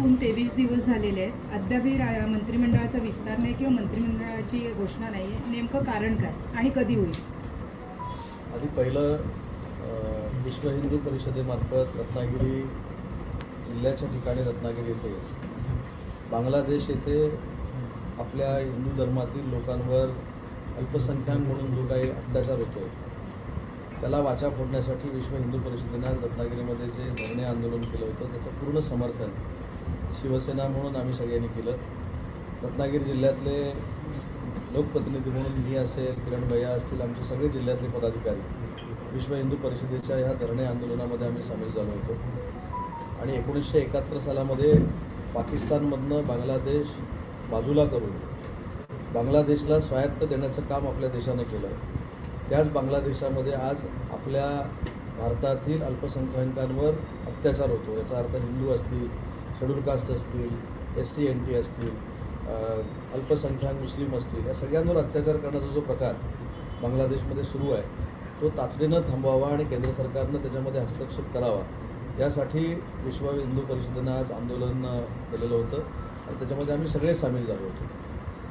होऊन तेवीस दिवस झालेले आहेत. अद्यापही रा- मंत्रिमंडळाचा विस्तार नाही किंवा मंत्रिमंडळाची घोषणा नाही आहे. नेमकं कारण काय आणि कधी होईल? आधी पहिलं विश्व हिंदू परिषदेमार्फत रत्नागिरी जिल्ह्याच्या ठिकाणी रत्नागिरी येथे बांगलादेश येथे आपल्या हिंदू धर्मातील लोकांवर अल्पसंख्याक म्हणून जो काही अत्याचार होतो त्याला वाचा फोडण्यासाठी विश्व हिंदू परिषदेनं रत्नागिरीमध्ये जे धरणे आंदोलन केलं होतं त्याचं पूर्ण समर्थन शिवसेना म्हणून आम्ही सगळ्यांनी केलं. रत्नागिरी जिल्ह्यातले लोकप्रतिनिधी म्हणून मी असेल किरण भैया असतील आमचे सगळे जिल्ह्यातले पदाधिकारी. विश्व हिंदू परिषदेच्या ह्या धरणे आंदोलनामध्ये आम्ही सामील झालो होतो. आणि एकोणीसशे एकाहत्तर सालामध्ये पाकिस्तानमधनं बांगलादेश बाजूला करून बांगलादेशला स्वायत्त देण्याचं काम आपल्या देशानं केलं. त्याच बांगलादेशामध्ये आज आपल्या भारतातील अल्पसंख्याकांवर अत्याचार होतो. याचा अर्थ हिंदू असतील शेड्यूल कास्ट असतील एस सी एन टी असतील अल्पसंख्याक मुस्लिम असतील या सगळ्यांवर अत्याचार करण्याचा जो प्रकार बांगलादेशमध्ये सुरू आहे तो तातडीनं थांबवावा आणि केंद्र सरकारनं त्याच्यामध्ये हस्तक्षेप करावा. यासाठी विश्व हिंदू परिषदेनं आज आंदोलन केलेलं होतं आणि त्याच्यामध्ये आम्ही सगळे सामील झालो होतो.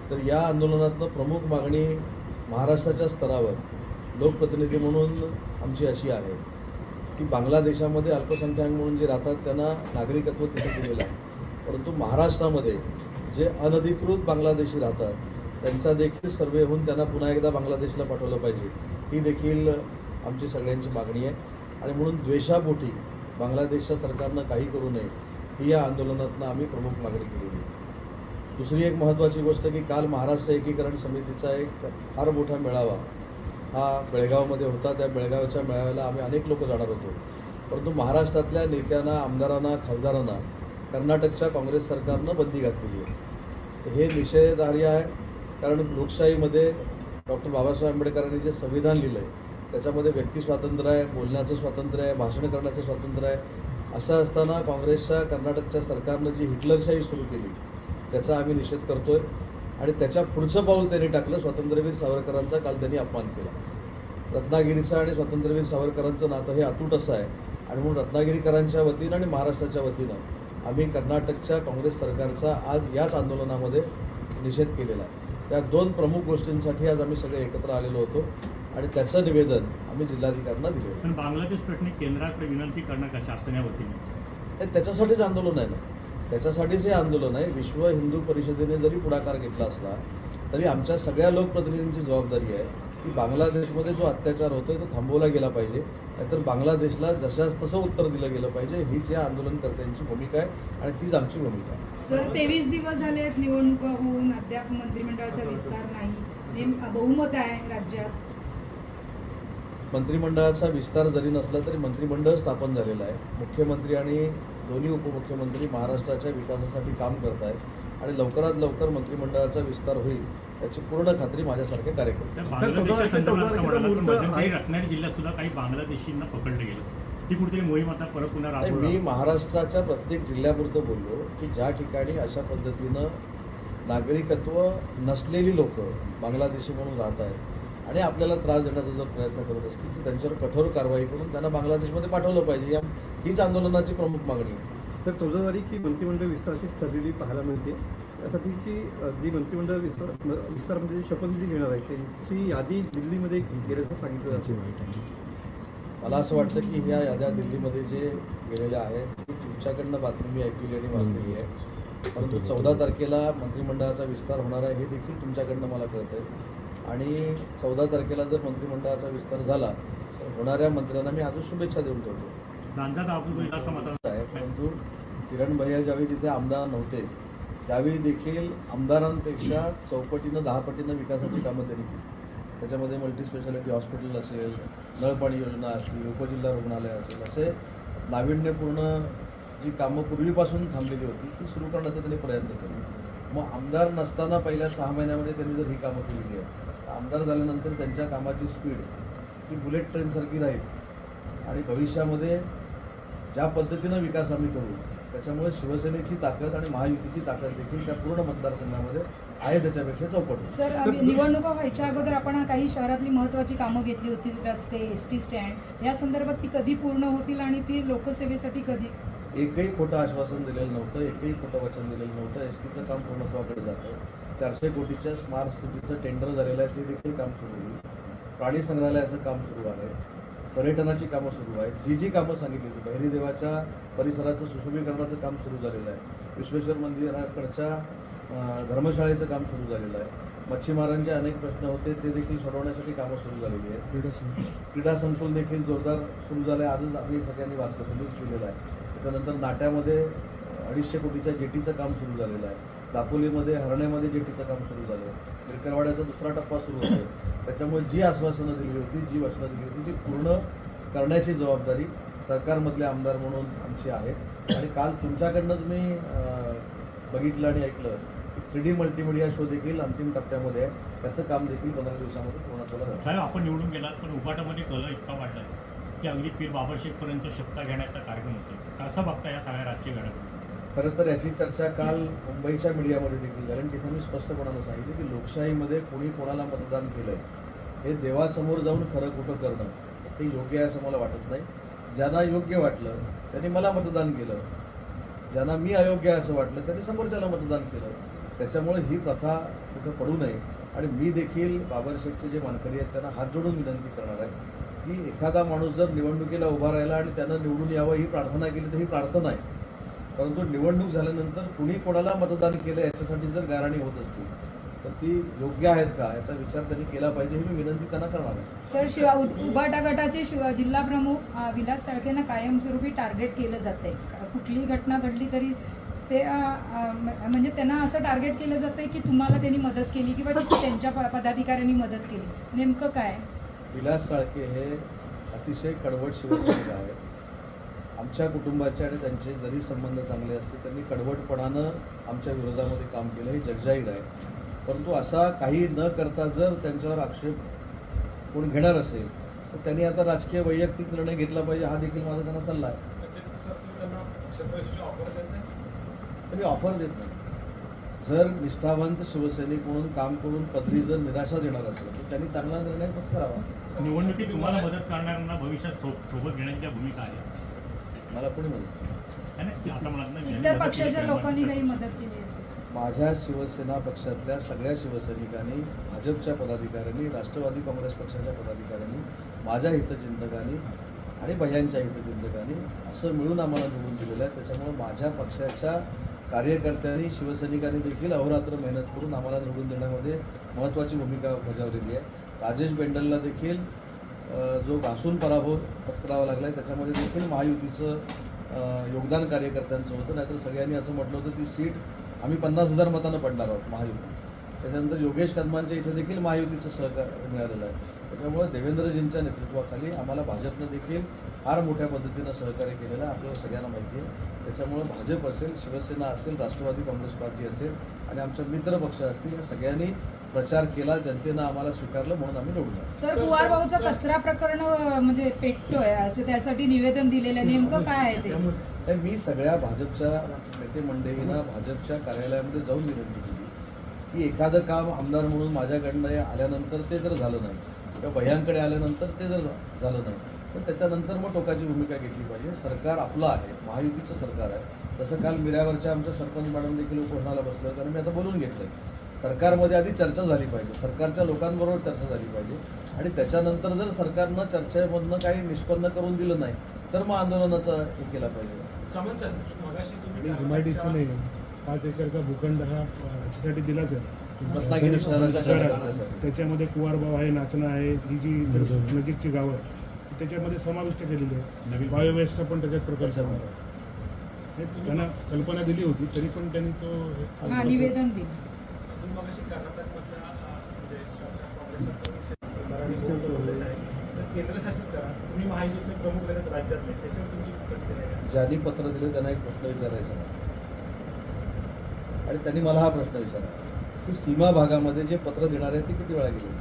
तर या आंदोलनातनं प्रमुख मागणी महाराष्ट्राच्या स्तरावर लोकप्रतिनिधी म्हणून आमची अशी आहे. की बांगलादेशामध्ये अल्पसंख्याक म्हणून जे राहतात त्यांना नागरिकत्व तिथे दिलेलं आहे. परंतु महाराष्ट्रामध्ये जे अनधिकृत बांगलादेशी राहतात त्यांचा देखील सर्वे होऊन त्यांना पुन्हा एकदा बांगलादेशला पाठवलं पाहिजे. ही देखील आमची सगळ्यांची मागणी आहे. आणि म्हणून द्वेषापोटी बांगलादेशच्या सरकारनं काही करू नये ही या आंदोलनातनं आम्ही प्रमुख मागणी केलेली आहे. दुसरी एक महत्त्वाची गोष्ट की काल महाराष्ट्र एकीकरण समितीचा एक फार मोठा मेळावा हा बेळगावमध्ये होता. त्या बेळगावच्या मेळाव्याला आम्ही अनेक लोक जाणार होतो. परंतु महाराष्ट्रातल्या नेत्यांना आमदारांना खासदारांना कर्नाटकच्या काँग्रेस सरकारनं बंदी घातलेली आहे. हे निषेधार्य आहे. कारण लोकशाहीमध्ये डॉक्टर बाबासाहेब आंबेडकरांनी जे संविधान लिहिलं आहे त्याच्यामध्ये व्यक्ती स्वातंत्र्य आहे बोलण्याचं स्वातंत्र्य आहे भाषण करण्याचं स्वातंत्र्य आहे. असं असताना काँग्रेसच्या कर्नाटकच्या सरकारनं जी हिटलरशाही सुरू केली त्याचा आम्ही निषेध करतो आहे आणि त्याच्या पुढचं पाऊल त्यांनी टाकलं स्वातंत्र्यवीर सावरकरांचा काल त्यांनी अपमान केला. रत्नागिरीचं आणि स्वातंत्र्यवीर सावरकरांचं नातं हे अतूट असं आहे. आणि म्हणून रत्नागिरीकरांच्या वतीनं आणि महाराष्ट्राच्या वतीनं आम्ही कर्नाटकच्या काँग्रेस सरकारचा आज याच आंदोलनामध्ये निषेध केलेला आहे. त्या दोन प्रमुख गोष्टींसाठी आज आम्ही सगळे एकत्र आलेलो होतो आणि त्याचं निवेदन आम्ही जिल्हाधिकाऱ्यांना दिले पण बांगलादेश प्रश्नी केंद्राकडे विनंती करणं का शासनाच्या वतीने? हे त्याच्यासाठीच आंदोलन आहे ना. त्याच्यासाठीच हे आंदोलन आहे विश्व हिंदू परिषदेने जरी पुढाकार घेतला असला तरी आमच्या सगळ्या लोकप्रतिनिधींची जबाबदारी आहे की बांगलादेशमध्ये जो अत्याचार होतोय तो थांबवला गेला पाहिजे. नाहीतर बांगलादेशला जशाच तसं उत्तर दिलं गेलं पाहिजे हीच या आंदोलनकर्त्यांची भूमिका आहे आणि तीच आमची भूमिका आहे. सर तेवीस दिवस झाले आहेत निवडणुका होऊन अद्याप मंत्रिमंडळाचा विस्तार नाही. बहुमत आहे राज्यात. मंत्रिमंडळाचा विस्तार जरी नसला तरी मंत्रिमंडळ स्थापन झालेलं आहे. मुख्यमंत्री आणि दोन्ही उपमुख्यमंत्री महाराष्ट्राच्या विकासासाठी काम करत आहेत आणि लवकरात लवकर मंत्रिमंडळाचा विस्तार होईल याची पूर्ण खात्री माझ्यासारख्या कार्यकर्ते. रत्नागिरी जिल्ह्यात सुद्धा काही बांगलादेशींना पकडलं गेलं. ती कुठेतरी मोहीम आता परत पुन्हा नाही राबवणार. मी महाराष्ट्राच्या प्रत्येक जिल्ह्यापुरतं बोललो की ज्या ठिकाणी अशा पद्धतीनं नागरिकत्व नसलेली लोक बांगलादेशी म्हणून राहत आहेत आणि आपल्याला त्रास देण्याचा जर प्रयत्न करत असतील तर त्यांच्यावर कठोर कारवाई करून त्यांना बांगलादेशमध्ये पाठवलं पाहिजे. या हीच आंदोलनाची प्रमुख मागणी आहे. सर चौदा तारीख ही मंत्रिमंडळ विस्ताराची ठरलेली पाहायला मिळते त्यासाठीची अ, जी मंत्रिमंडळ विस्तार विस्तारामध्ये जी शपथविधी घेणार आहे त्यांची यादी दिल्लीमध्ये गेल्याचं सांगितलं जातं. मला असं वाटतं की ह्या याद्या दिल्लीमध्ये जे गेलेल्या आहेत ती तुमच्याकडनं बातमी मी ऐकलेली आणि वाचलेली आहे. परंतु चौदा तारखेला मंत्रिमंडळाचा विस्तार होणार आहे हे देखील तुमच्याकडनं मला कळतं आहे आणि चौदा तारखेला जर मंत्रिमंडळाचा विस्तार झाला तर होणाऱ्या मंत्र्यांना मी आजच शुभेच्छा देऊन ठेवतो. आहे परंतु किरण भैया ज्यावेळी तिथे आमदार नव्हते त्यावेळी देखील आमदारांपेक्षा चौपटीनं दहा पटीनं विकासाची कामं त्यांनी केली. त्याच्यामध्ये मल्टी स्पेशालिटी हॉस्पिटल असेल नळपाणी योजना असतील उपजिल्हा रुग्णालय असेल असे नाविन्यपूर्ण जी कामं पूर्वीपासून थांबलेली होती ती सुरू करण्याचा त्यांनी प्रयत्न केले. मग आमदार नसताना पहिल्या सहा महिन्यामध्ये त्यांनी जर ही कामं केलेली आहे तर आमदार झाल्यानंतर त्यांच्या कामाची स्पीड ती बुलेट ट्रेनसारखी राहील. आणि भविष्यामध्ये ज्या पद्धतीनं विकास आम्ही करू त्याच्यामुळे शिवसेनेची ताकद आणि महायुतीची ताकद देखील त्या पूर्ण मतदारसंघामध्ये आहे त्याच्यापेक्षा चौपट सर आम्ही- निवडणुका व्हायच्या अगोदर आपण काही शहरातली महत्वाची कामं घेतली होती रस्ते एस टी स्टँड या संदर्भात ती कधी पूर्ण होतील आणि ती लोकसेवेसाठी कधी? एकही खोटं आश्वासन दिलेलं नव्हतं एकही खोटं वचन दिलेलं नव्हतं. एस टीचं काम पूर्णत्वाकडे जातं. चारशे कोटीच्या स्मार्ट सिटीचं टेंडर झालेलं आहे ते देखील काम सुरू होईल. प्राणी संग्रहालयाचं काम सुरू आहे. पर्यटनाची कामं सुरू आहेत. जी जी कामं सांगितली होती बहिरी देवाच्या परिसराचं सुशोभीकरणाचं काम सुरू झालेलं आहे. विश्वेश्वर मंदिराकडच्या धर्मशाळेचं काम सुरू झालेलं आहे. मच्छीमारांचे अनेक प्रश्न होते ते देखील सोडवण्यासाठी कामं सुरू झालेली आहेत. क्रीडा संकुल. देखील जोरदार सुरू झालं आहे आजच आम्ही सगळ्यांनी वाचलं तुम्हीच केलेलं आहे. त्याच्यानंतर नाट्यामध्ये अडीचशे कोटीच्या जेटीचं काम सुरू झालेलं आहे. दापोलीमध्ये हरण्यामध्ये जेटीचं काम सुरू झालं. विरकरवाड्याचा दुसरा टप्पा सुरू होतो त्याच्यामुळे जी आश्वासनं दिली होती जी वचनं दिली होती ती पूर्ण करण्याची जबाबदारी सरकारमधले आमदार म्हणून आमची आहे. आणि काल तुमच्याकडनंच मी बघितलं आणि ऐकलं की थ्री डी मल्टीमिडिया शो देखील अंतिम टप्प्यामध्ये आहे. त्याचं काम देखील पंधरा दिवसामध्ये पूर्णत्वाला जातं साहेब आपण निवडून गेलात पण उपाटामध्ये कल इतका वाढला की अगदी पीर बाबाशेखपर्यंत शपथा घेण्याचा कार्यक्रम होतो कसा बघता या सगळ्या राजकीय घडामोडी? खरं तर याची चर्चा काल मुंबईच्या मीडियामध्ये देखील कारण तिथं तिथे मी स्पष्टपणानं सांगितलं की लोकशाहीमध्ये कोणी कोणाला मतदान केलंय हे देवासमोर जाऊन खरं कुठं करणं हे योग्य आहे असं मला वाटत नाही. ज्यांना योग्य वाटलं त्यांनी मला मतदान केलं. ज्यांना मी अयोग्य आहे असं वाटलं त्यांनी समोरच्याला मतदान केलं. त्याच्यामुळे ही प्रथा कुठं पडू नये. आणि मी देखील बाबर शेखचे जे मानकरी आहेत त्यांना हात जोडून विनंती करणार आहे. की एखादा माणूस जर निवडणुकीला उभा राहिला आणि त्यानं निवडून यावं ही प्रार्थना केली तर ही प्रार्थना आहे. परंतु निवडणूक झाल्यानंतर कुणी कोणाला मतदान केलं याच्यासाठी जर गाराणी होत असतील तर ती योग्य आहेत का? याचा विचार त्यांनी केला पाहिजे ही मी विनंती त्यांना करणार आहे. सर शिवा उबाटा गटाचे जिल्हा प्रमुख विलास साळकेंना कायमस्वरूपी टार्गेट केलं जात आहे. कुठलीही घटना घडली तरी ते म्हणजे त्यांना असं टार्गेट केलं जातं की तुम्हाला त्यांनी मदत केली किंवा त्यांच्या प- पदाधिकाऱ्यांनी मदत केली. नेमकं काय? विलास साळके हे अतिशय कडवट शिवसैनिक आहेत. आमच्या कुटुंबाचे आणि त्यांचे जरी संबंध चांगले असले त्यांनी कडवटपणानं आमच्या विरोधामध्ये काम केलं हे जगजाहीर आहे. परंतु असा काही न करता जर त्यांच्यावर आक्षेप कोण घेणार असेल तर त्यांनी आता राजकीय वैयक्तिक निर्णय घेतला पाहिजे हा देखील माझा त्यांना सल्ला आहे. ऑफर देत नाही. जर निष्ठावंत शिवसैनिक म्हणून काम करून पदरी जर निराशा देणार असेल तर त्यांनी चांगला निर्णय पत्करावा निवडणुकीत तुम्हाला मदत करणाऱ्यांना भविष्यात सोबत घेण्याची त्या भूमिका आहे. मला कोणी है मदत पक्षाच्या केली लोकांनी पाहिजे. काही मदत केली असेल. माझ्या शिवसेना पक्षातल्या सगळ्या शिवसैनिकांनी भाजपच्या पदाधिकाऱ्यांनी राष्ट्रवादी काँग्रेस पक्षाच्या पदाधिकाऱ्यांनी माझ्या हितचिंतकांनी आणि भैयांच्या हितचिंतकांनी असं मिळून आम्हाला निवडून दिलेलं आहे. त्याच्यामुळे माझ्या पक्षाच्या कार्यकर्त्यांनी शिवसैनिकांनी देखील अहोरात्र मेहनत करून आम्हाला निवडून देण्यामध्ये महत्त्वाची भूमिका बजावलेली आहे. राजेश बेंडलला देखील जो घासून पराभव पत्करावा लागला आहे त्याच्यामध्ये देखील महायुतीचं योगदान कार्यकर्त्यांचं होतं. नाहीतर सगळ्यांनी असं म्हटलं होतं ती सीट आम्ही पन्नास हजार मतानं पडणार आहोत महायुती. त्याच्यानंतर योगेश कदमांच्या इथे देखील महायुतीचं सहकार मिळालेलं आहे. त्याच्यामुळे देवेंद्रजींच्या नेतृत्वाखाली आम्हाला भाजपनं देखील फार मोठ्या पद्धतीनं सहकार्य केलेलं आहे. आपल्याला सगळ्यांना माहिती आहे. त्याच्यामुळे भाजप असेल शिवसेना असेल राष्ट्रवादी काँग्रेस पार्टी असेल आणि आमच्या मित्र पक्ष असतील या सगळ्यांनी प्रचार केला जनतेनं आम्हाला स्वीकारलं म्हणून आम्ही निवडून. सर कुवार भाऊचा कचरा प्रकरण म्हणजे पेटतोय असं त्यासाठी निवेदन दिलेलं आहे. नेमकं काय आहे ते? मी सगळ्या भाजपच्या नेते मंडळींना भाजपच्या कार्यालयामध्ये जाऊन विनंती केली की एखादं काम आमदार म्हणून माझ्याकडनं आल्यानंतर ते जर झालं नाही किंवा भयांकडे आल्यानंतर ते जर झालं नाही तर त्याच्यानंतर मग टोकाची भूमिका घेतली पाहिजे. सरकार आपलं आहे महायुतीचं सरकार आहे. तसं काल मिऱ्यावरच्या आमच्या सरपंच मॅडम देखील उपोषणाला बसले होते आणि मी आता बोलून घेतलं सरकारमध्ये आधी चर्चा झाली पाहिजे. सरकारच्या लोकांबरोबर चर्चा झाली पाहिजे. आणि त्याच्यानंतर जर सरकारनं चर्चेमधनं काही निष्पन्न करून दिलं नाही तर मग आंदोलनाचा हे केला पाहिजे. एमआयडीसी नाही पाच एकरचा भूखंड हा अ, ह्याच्यासाठी दिलाच आहे. रत्नागिरी शहराच्या शहरात. त्याच्यामध्ये कुवारबाव आहे नाचणं आहे. ही जी नजीकची गावं आहेत त्याच्यामध्ये समाविष्ट केलेली आहे नवीन. बायोवेस्टचा पण त्याच्यात प्रकल्प त्याच्यामध्ये. आहे. त्यांना कल्पना दिली होती तरी पण त्यांनी तो हा निवेदन दिलं. काय? ज्यांनी पत्र दिले त्यांना एक प्रश्न विचारायचा आणि त्यांनी मला हा प्रश्न विचारला. की सीमा भागामध्ये जे पत्र देणार आहे ते किती वेळा गेले?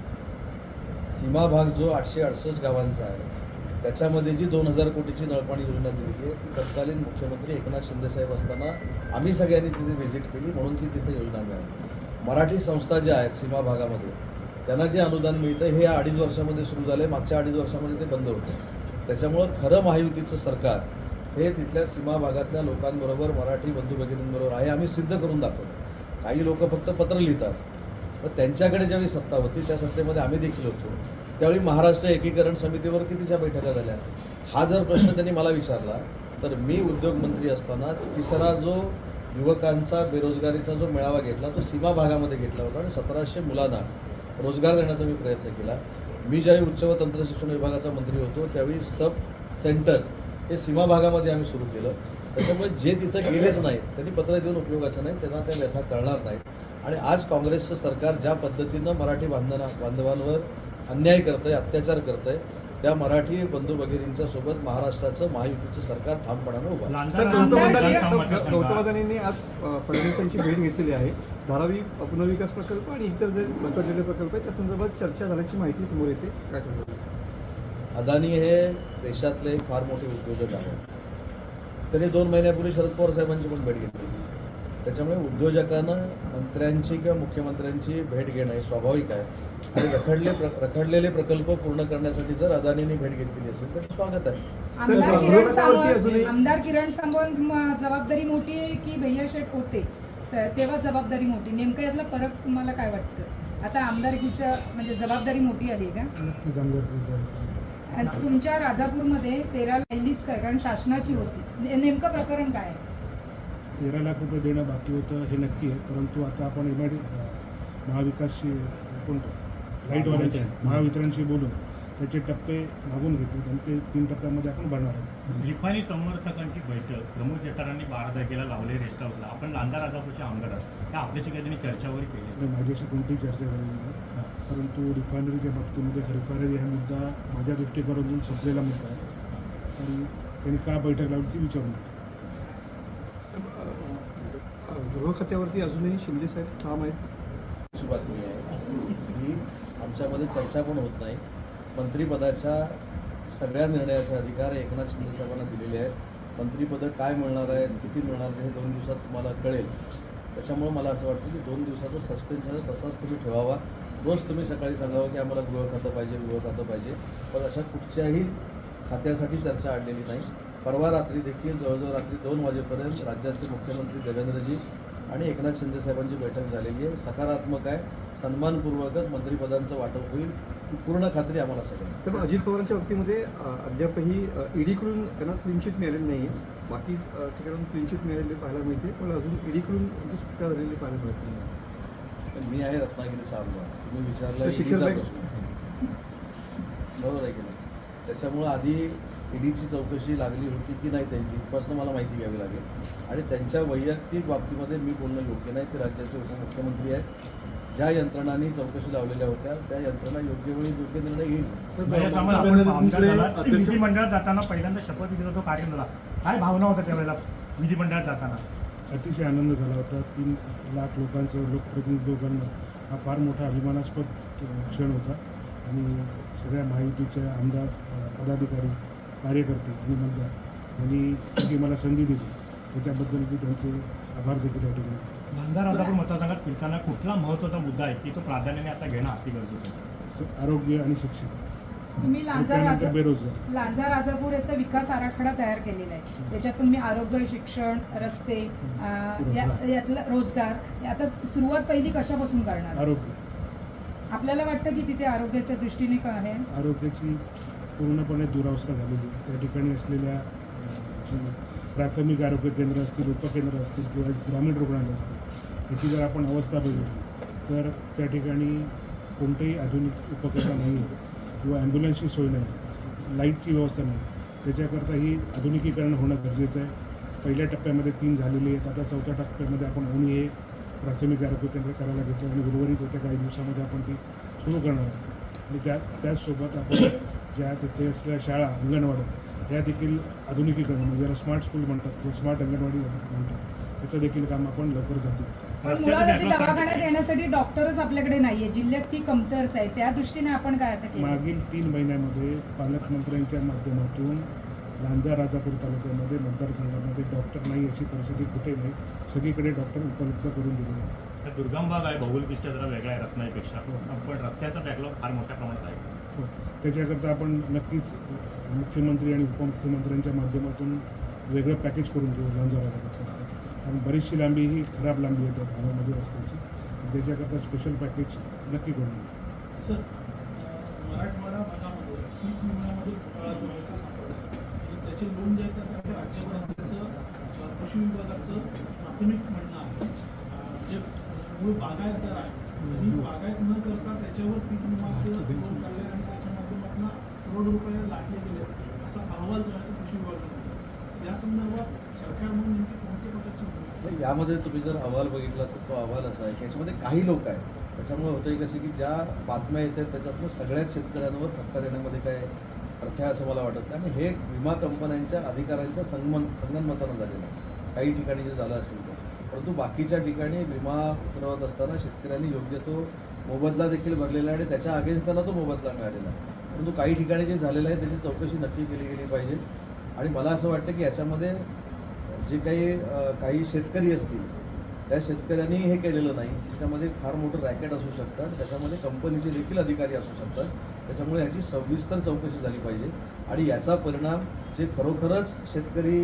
सीमा भाग जो आठशे अडसष्ट गावांचा आहे त्याच्यामध्ये जी दोन हजार कोटीची नळपाणी योजना दिलेली आहे ती तत्कालीन मुख्यमंत्री एकनाथ शिंदेसाहेब असताना आम्ही सगळ्यांनी तिथे व्हिजिट केली म्हणून ती तिथे योजना मिळाली. मराठी संस्था ज्या आहेत सीमा भागामध्ये त्यांना जे अनुदान मिळतं हे या अडीच वर्षामध्ये सुरू झालं मागच्या अडीच वर्षामध्ये ते बंद होतं त्याच्यामुळं खरं महायुतीचं सरकार हे तिथल्या सीमा भागातल्या लोकांबरोबर मराठी बंधू भगिनींबरोबर आहे आम्ही सिद्ध करून दाखवतो. काही लोक फक्त पत्र लिहितात. तर त्यांच्याकडे ज्यावेळी सत्ता होती त्या सत्तेमध्ये आम्ही देखील होतो. त्यावेळी महाराष्ट्र एकीकरण समितीवर कितीच्या बैठका झाल्या? हा जर प्रश्न त्यांनी मला विचारला तर मी उद्योगमंत्री असताना तिसरा जो युवकांचा बेरोजगारीचा जो मेळावा घेतला तो सीमा भागामध्ये घेतला होता आणि सतराशे मुलांना रोजगार देण्याचा मी प्रयत्न केला. मी ज्यावेळी उच्च व तंत्रशिक्षण विभागाचा मंत्री होतो त्यावेळी सब सेंटर हे सीमा भागामध्ये आम्ही सुरू केलं. त्याच्यामुळे जे तिथं गेलेच नाहीत त्यांनी पत्र देऊन उपयोगाचं नाही त्यांना त्या व्यथा कळणार नाहीत. आणि आज काँग्रेसचं सरकार ज्या पद्धतीनं मराठी बांधना बांधवांवर अन्याय करतंय अत्याचार करतंय त्या मराठी बंधू भगिनींच्या सोबत महाराष्ट्राचं महायुतीचं सरकार ठामपणानं उभं आहे. आज अ, फडणवीस यांची भेट घेतलेली आहे. धारावी पुनर्विकास प्रकल्प आणि इतर जे रखडलेले प्रकल्प आहेत त्या संदर्भात चर्चा झाल्याची माहिती समोर येते. काय सांगा? अदानी हे देशातले एक फार मोठे उद्योजक आहेत. त्यांनी दोन महिन्यापूर्वी शरद पवार साहेबांची पण भेट घेतली. त्याच्यामुळे उद्योजकांना मंत्र्यांची किंवा मुख्यमंत्र्यांची भेट घेणं हे स्वाभाविक आहे. आणि रखडले रखडलेले प्रकल्प पूर्ण करण्यासाठी जर अदानींनी भेट घेतलेली असेल तर स्वागत आहे. आमदार किरण म- जबाबदारी मोठी आहे की भैया शेठ होते. तर तेव्हा जबाबदारी मोठी. नेमकं यातला फरक तुम्हाला काय वाटतं? आता आमदारकीचं म्हणजे जबाबदारी मोठी आली आहे का? आणि तुमच्या राजापूरमध्ये तेरा राहिलीच काय कारण शासनाची होती. नेमकं प्रकरण काय आहे? तेरा लाख रुपये देणं बाकी होतं हे नक्की आहे परंतु आता आपण एम आय डी महाविकासशी कोणतं लाईटवाल्यांशी महावितरणशी बोलून त्याचे टप्पे मागून घेतले आणि ते तीन टप्प्यामध्ये आपण भरणार आहोत. रिफायनी समर्थकांची बैठक प्रमुख नेतारांनी बारा तारखेला लावले रेस्ट हाऊसला. आपण लांजा राजापूरचे आमदार आहात. त्या आपल्याशी काही त्यांनी चर्चा वगैरे केली माझ्याशी कोणतीही चर्चा झाली नाही. परंतु रिफायनरीच्या बाबतीमध्ये रिफायनरी हा मुद्दा माझ्या दृष्टिकोनातून संपलेला मुद्दा आहे. आणि त्यांनी का बैठक लावली ती विचारून गृह खात्यावरती अजूनही शिंदे साहेब ठाम आहेत? अशी बातमी आहे. ही आमच्यामध्ये चर्चा पण होत नाही. मंत्रिपदाच्या सगळ्या निर्णयाचे अधिकार एकनाथ शिंदे साहेबांना दिलेले आहेत. मंत्रिपदं काय मिळणार आहेत किती मिळणार आहेत हे दोन दिवसात तुम्हाला कळेल. त्याच्यामुळे मला असं वाटतं की दोन दिवसाचा सस्पेन्स आहे तसाच तुम्ही ठेवावा. रोज तुम्ही सकाळी सांगावं की आम्हाला गृह खातं पाहिजे गृह खातं पाहिजे. पण अशा कुठच्याही खात्यासाठी चर्चा आणलेली नाही. परवा रात्री देखील जवळजवळ रात्री दोन वाजेपर्यंत राज्याचे मुख्यमंत्री देवेंद्रजी आणि एकनाथ शिंदे साहेबांची बैठक झालेली आहे. सकारात्मक आहे सन्मानपूर्वकच मंत्रिपदांचं वाटप होईल ही पूर्ण खात्री आम्हाला सगळ्यांना तर अजित पवारांच्या बाबतीमध्ये अद्यापही ईडीकडून त्यांना क्लीन मिळालेली नाही आहे बाकी ठिकाणून क्लीन मिळालेली पाहायला मिळते पण अजून ईडीकडून सुटका झालेली पाहायला मिळत नाही मी आहे रत्नागिरीचा आमदार तुम्ही विचारलं प्रश्न बरोबर आहे की नाही? त्याच्यामुळं आधी ईडीची चौकशी लागली होती की नाही त्यांची? इथपासून मला माहिती घ्यावी लागेल. आणि त्यांच्या वैयक्तिक बाबतीमध्ये मी बोलणं योग्य नाही. ते राज्याचे उपमुख्यमंत्री आहेत. ज्या यंत्रणांनी चौकशी लावलेल्या होत्या त्या यंत्रणा योग्य वेळी योग्य निर्णय घेईल ते विधिमंडळात जाताना पहिल्यांदा शपथविधीचा जो कार्यक्रम झाला काय भावना होत्या त्यावेळेला विधिमंडळात जाताना? अतिशय आनंद झाला होता. तीन लाख लोकांचं लोकप्रतिनिधित्व करणं हा फार मोठा अभिमानास्पद क्षण होता. आणि सगळ्या महायुतीचे आमदार पदाधिकारी कार्यकर्ते आणि मतदार यांनी जी मला संधी दिली त्याच्याबद्दल मी त्यांचे आभार देखील या ठिकाणी राजापूर मतदारसंघात फिरताना कुठला महत्त्वाचा मुद्दा आहे की तो प्राधान्याने आता घेणं अति गरजेचं आरोग्य आणि शिक्षण. तुम्ही लांजा राजा बेरोजगार. लांजा राजापूर याचा विकास आराखडा तयार केलेला आहे. त्याच्यात तुम्ही आरोग्य शिक्षण रस्ते अं, या- यातलं रोजगार आता सुरुवात पहिली कशापासून करणार? आरोग्य. आपल्याला वाटतं की तिथे आरोग्याच्या दृष्टीने काय आहे? आरोग्याची पूर्णपणे दुरावस्था झालेली आहे. त्या ठिकाणी असलेल्या अ, जी प्राथमिक आरोग्य केंद्र असतील उपकेंद्र असतील किंवा ग्रामीण रुग्णालय असतील याची जर आपण अवस्था बघितली तर त्या ठिकाणी कोणतेही आधुनिक उपकरण नाही आहे. किंवा ॲम्ब्युलन्सची सोय नाही लाईटची व्यवस्था नाही त्याच्याकरता ही आधुनिकीकरण होणं गरजेचं आहे. पहिल्या टप्प्यामध्ये तीन झालेली आहेत आता चौथ्या टप्प्यामध्ये आपण ओणी हे प्राथमिक आरोग्य केंद्र करायला घेतो आणि उर्वरित येत्या काही दिवसामध्ये आपण ती सुरू करणार आहोत. आणि त्या त्याचसोबत आपण ज्या तिथे असलेल्या शाळा अंगणवाड्या त्या देखील आधुनिकीकरण म्हणजे ज्याला स्मार्ट स्कूल म्हणतात किंवा स्मार्ट अंगणवाडी म्हणतात. त्याचं देखील काम आपण लवकर जाते पण रस्त्याचं मुळात ती network दवाखान्यात साठी- येण्यासाठी डॉक्टरच आपल्याकडे नाहीये. जिल्ह्यात ती कमतरता आहे. त्या दृष्टीने आपण काय आता मागील तीन महिन्यामध्ये पालकमंत्र्यांच्या माध्यमातून लांजा राजापूर तालुक्यामध्ये मतदारसंघामध्ये डॉक्टर नाही अशी परिस्थिती कुठे नाही. सगळीकडे डॉक्टर उपलब्ध करून दिलेले आहेत. दुर्गम भाग आहे. भौगोलिकदृष्ट्या जरा वेगळा आहे रत्नागिरीपेक्षा पण रस्त्याचा बॅकलॉग फार मोठ्या प्रमाणात आहे. हो. त्याच्याकरता आपण नक्कीच मुख्यमंत्री आणि उपमुख्यमंत्र्यांच्या माध्यमातून वेगळं पॅकेज करून देऊ लांजाराला आणि बरीचशी लांबी ही खराब लांबी येते भागामध्ये रस्त्याची. त्याच्याकरता स्पेशल पॅकेज नक्की करून सर मराठवाडा भागामध्ये पीक विम्यामध्ये घोटाळा जो आहे तो सापडला. आणि त्याची नोंद जे आहे ते राज्याकडे असल्याचं अं, कृषी विभागाचं प्राथमिक म्हणणं आहे. जे मूळ बागायतदार आहे त्यांनी बागायत न करता त्याच्यावर पीक विमाचं नोंद काढले आणि त्याच्या माध्यमातून करोड रुपये लाटले गेले. असा अहवाल जो आहे तो कृषी विभागाने या संदर्भात सरकार म्हणून यामध्ये तुम्ही जर अहवाल बघितला तर तो अहवाल असा आहे की याच्यामध्ये काही लोक आहेत. त्याच्यामुळे होतं आहे कसं की ज्या बातम्या येत आहेत त्याच्यातनं सगळ्याच शेतकऱ्यांवर धक्का देण्यामध्ये काय अर्थ आहे असं मला वाटत नाही. आणि हे विमा कंपन्यांच्या अधिकाऱ्यांच्या संगमन संगनमतानं झालेलं आहे. काही ठिकाणी जे झालं असेल तर परंतु बाकीच्या ठिकाणी विमा उतरवत असताना शेतकऱ्यांनी योग्य तो मोबदला देखील भरलेला आहे आणि त्याच्या अगेन्स्ट त्यांना तो मोबदला मिळालेला आहे. परंतु काही ठिकाणी जे झालेलं आहे त्याची चौकशी नक्की केली गेली पाहिजे. आणि मला असं वाटतं की याच्यामध्ये जे काही काही शेतकरी असतील त्या शेतकऱ्यांनी हे केलेलं नाही. त्याच्यामध्ये फार मोठं रॅकेट असू शकतात त्याच्यामध्ये कंपनीचे देखील अधिकारी असू शकतात. त्याच्यामुळे ह्याची सविस्तर चौकशी झाली पाहिजे. आणि याचा परिणाम जे खरोखरच शेतकरी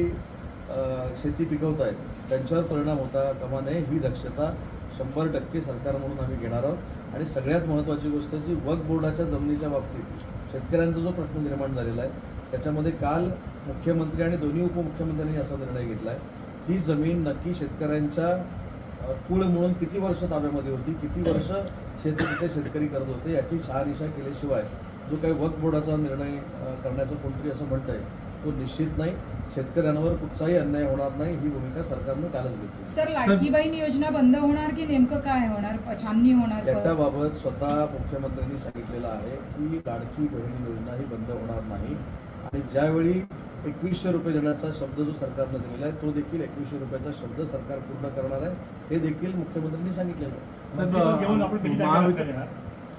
शेती पिकवत आहेत त्यांच्यावर परिणाम होता कामा नये ही दक्षता शंभर टक्के सरकार म्हणून आम्ही घेणार आहोत. आणि सगळ्यात महत्त्वाची गोष्ट जी वक्फ बोर्डाच्या जमिनीच्या बाबतीत शेतकऱ्यांचा जो प्रश्न निर्माण झालेला आहे त्याच्यामध्ये काल मुख्यमंत्री आणि दोन्ही उपमुख्यमंत्र्यांनी असा निर्णय घेतला आहे ती जमीन नक्की शेतकऱ्यांच्या कुळ म्हणून किती वर्ष ताब्यामध्ये होती किती वर्ष शेती तिथे शेतकरी करत होते याची शहानिशा केल्याशिवाय जो काही वक्फ बोर्डाचा निर्णय करण्याचं कोणतरी असं म्हणत आहे तो निश्चित नाही. शेतकऱ्यांवर कुठचाही अन्याय होणार नाही ही भूमिका सरकारनं कालच घेतली. सर लाडकी बहीण योजना बंद होणार की नेमकं काय होणार? छाननी होणार? त्याच्याबाबत स्वतः मुख्यमंत्र्यांनी सांगितलेलं आहे की लाडकी बहीण योजना ही बंद होणार नाही. आणि ज्यावेळी एकवीसशे रुपये देण्याचा शब्द जो सरकारनं दिलेला आहे तो देखील एकवीसशे रुपयाचा शब्द सरकार पूर्ण करणार आहे. हे देखील मुख्यमंत्र्यांनी सांगितलेलं आहे.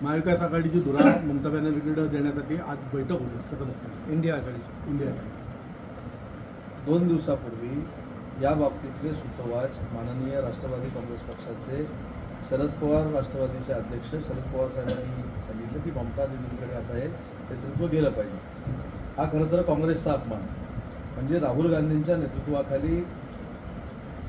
महाविकास आघाडीची धुरा ममता बॅनर्जीकडे देण्यासाठी आज बैठक होती कसं इंडिया आघाडीची. इंडिया दोन दिवसापूर्वी या बाबतीतले सुतोवाच माननीय राष्ट्रवादी काँग्रेस पक्षाचे शरद पवार राष्ट्रवादीचे अध्यक्ष शरद पवार साहेबांनी सांगितलं की ममता दिदींकडे आता हे नेतृत्व गेलं पाहिजे. हा खरं तर काँग्रेसचा अपमान. म्हणजे राहुल गांधींच्या नेतृत्वाखाली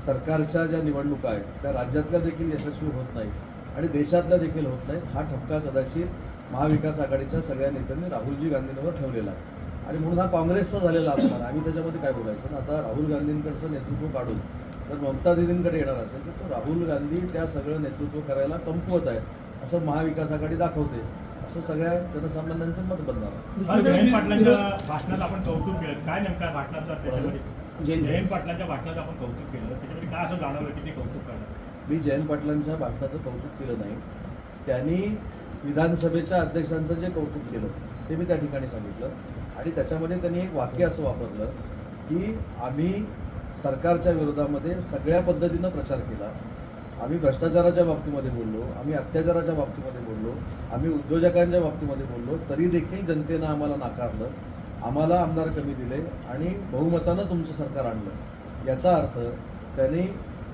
सरकारच्या ज्या निवडणुका आहेत त्या राज्यातल्या देखील यशस्वी होत नाही आणि देशातल्या देखील होत नाही हा ठपका कदाचित महाविकास आघाडीच्या सगळ्या नेत्यांनी राहुलजी गांधींवर ठेवलेला आहे. आणि म्हणून हा काँग्रेसचा झालेला अपमान. आम्ही त्याच्यामध्ये काय बोलायचं ना? आता राहुल गांधींकडचं नेतृत्व काढून जर ममता दिदींकडे येणार असेल तर तो राहुल गांधी त्या सगळं नेतृत्व करायला कमकुवत आहे असं महाविकास आघाडी दाखवते. असं सगळ्या जनसामान्यांचं मत बनणार. जयंत पाटलांच्या भाषणात आपण कौतुक केलं. काय नेमका भाषणाचा त्याच्यामध्ये? जयंत पाटलांच्या भाषणाचं आपण कौतुक केलं. त्याच्यामध्ये काय असं जाणवलं की ते कौतुक करणार? मी जयंत पाटलांच्या भाषणाचं कौतुक केलं नाही. त्यांनी विधानसभेच्या अध्यक्षांचं जे कौतुक केलं ते मी त्या ठिकाणी सांगितलं. आणि त्याच्यामध्ये त्यांनी एक वाक्य असं वापरलं की आम्ही सरकारच्या विरोधामध्ये सगळ्या पद्धतीनं प्रचार केला. आम्ही भ्रष्टाचाराच्या बाबतीमध्ये बोललो आम्ही अत्याचाराच्या बाबतीमध्ये बोललो आम्ही उद्योजकांच्या बाबतीमध्ये बोललो तरी देखील जनतेनं आम्हाला नाकारलं आम्हाला आमदार कमी दिले आणि बहुमतानं तुमचं सरकार आणलं. याचा अर्थ त्यांनी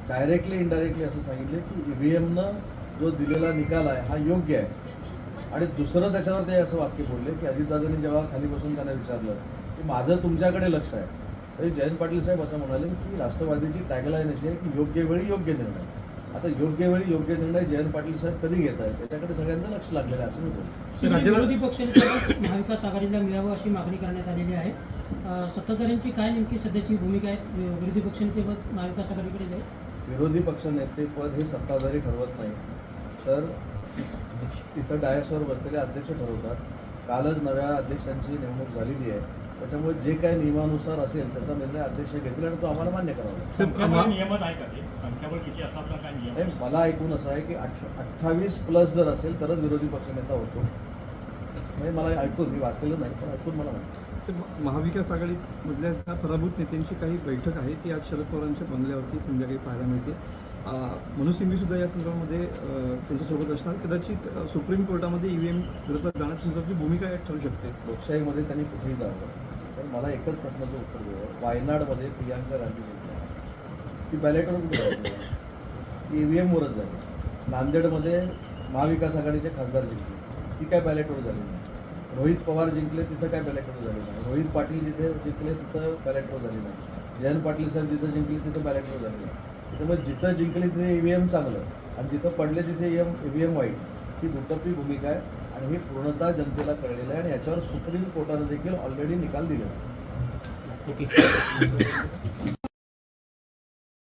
डायरेक्टली इनडायरेक्टली असं सांगितले की ई व्ही एमनं जो दिलेला निकाल आहे हा योग्य आहे. आणि दुसरं त्याच्यावर ते असं वाक्य बोलले की अजितदादांनी जेव्हा खाली बसून त्यांना विचारलं की माझं तुमच्याकडे लक्ष आहे. तरी जयंत पाटील साहेब असं म्हणाले की राष्ट्रवादीची टॅगलाईन अशी आहे की योग्य वेळी योग्य निर्णय. आता योग्य वेळी योग्य निर्णय जयंत पाटील साहेब कधी घेत आहेत? त्याच्याकडे सगळ्यांचं लक्ष लागलेलं आहे असं मी बोलतो. राज्याला- विरोधी पक्षनेत्याला महाविकास आघाडीला मिळावं अशी मागणी करण्यात आलेली आहे. सत्ताधाऱ्यांची काय नेमकी सध्याची भूमिका आहे? विरोधी पक्षनेतेपद महाविकास आघाडीकडे जाईल. विरोधी पक्ष नेतेपद हे सत्ताधारी ठरवत नाही. तर तिथं डायसवर बसलेले अध्यक्ष ठरवतात. कालच नव्या अध्यक्षांची नेमणूक झालेली आहे. त्याच्यामुळे जे काही नियमानुसार असेल त्याचा निर्णय अध्यक्ष घेतील आणि तो आम्हाला मान्य करावा लागेल. आहे का हे मला ऐकून असं आहे की अठ अठ्ठावीस प्लस जर असेल तरच विरोधी पक्षनेता होतो. म्हणजे मला ऐकून मी वाचलेलं नाही पण ऐकून मला माहिती तर महाविकास आघाडीमधल्या ज्या प्रभावित नेत्यांची काही बैठक आहे ती आज शरद पवारांच्या बंगल्यावरती संध्याकाळी पाहायला मिळते. अं, मनोज सिंघवी सुद्धा या संदर्भामध्ये त्यांच्यासोबत असणार. कदाचित सुप्रीम कोर्टामध्ये E ईव्हीएम विरोधात जाण्यासंदर्भाची भूमिका ठरू शकते. लोकशाहीमध्ये त्यांनी कुठेही जावं. तर मला एकच प्रश्नाचं उत्तर द्यावं वायनाडमध्ये प्रियांका गांधी जिंकल्या. ती बॅलेटवर ती ई व्ही एमवरच झाली नांदेडमध्ये महाविकास आघाडीचे खासदार जिंकले. ती काय बॅलेटवर झाली नाही. रोहित पवार जिंकले तिथं काय बॅलेटवर झाली नाही. रोहित पाटील जिथे जिंकले तिथं बॅलेटवर झाली नाही. जयंत पाटील साहेब जिथं जिंकले तिथं बॅलेटवर झाली नाही. त्याच्यामुळे जिथं जिंकले तिथे ई व्ही एम चांगलं. आणि जिथं पडले तिथे एम ई व्ही एम वाईट. ही दुटप्पी भूमिका आहे आणि हे पूर्णतः जनतेला कळलेलं आहे आणि याच्यावर सुप्रीम कोर्टाने देखील ऑलरेडी निकाल दिलेला आहे. ओके.